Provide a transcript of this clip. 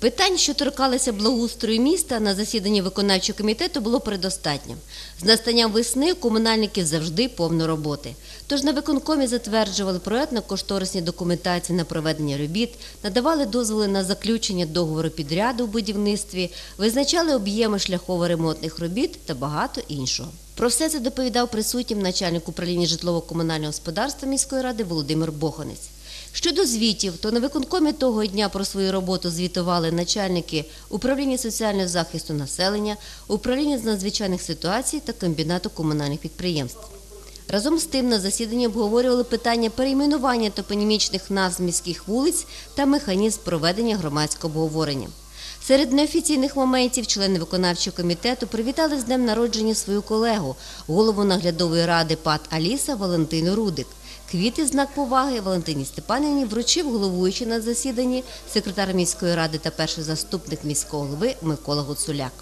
Питань, що торкалися благоустрою міста, на засіданні виконавчого комітету було предостатньо. З настанням весни у комунальників завжди повно роботи. Тож на виконкомі затверджували проектно-кошторисні документації на проведення робіт, надавали дозволи на заключення договору підряду у будівництві, визначали об'єми шляхово-ремонтних робіт та багато іншого. Про все це доповідав присутнім начальник управління житлово-комунального господарства міської ради Володимир Боханець. Щодо звітів, то на виконкомі того дня про свою роботу звітували начальники управління соціального захисту населення, управління з надзвичайних ситуацій та комбінату комунальних підприємств. Разом з тим на засіданні обговорювали питання перейменування топонімічних назв міських вулиць та механізм проведення громадського обговорення. Серед неофіційних моментів члени виконавчого комітету привітали з днем народження свою колегу, голову наглядової ради ПАТ Аліса Валентину Рудик. Квіти знак поваги Валентині Степанівні вручив головуючий на засіданні секретар міської ради та перший заступник міського голови Микола Гуцуляк.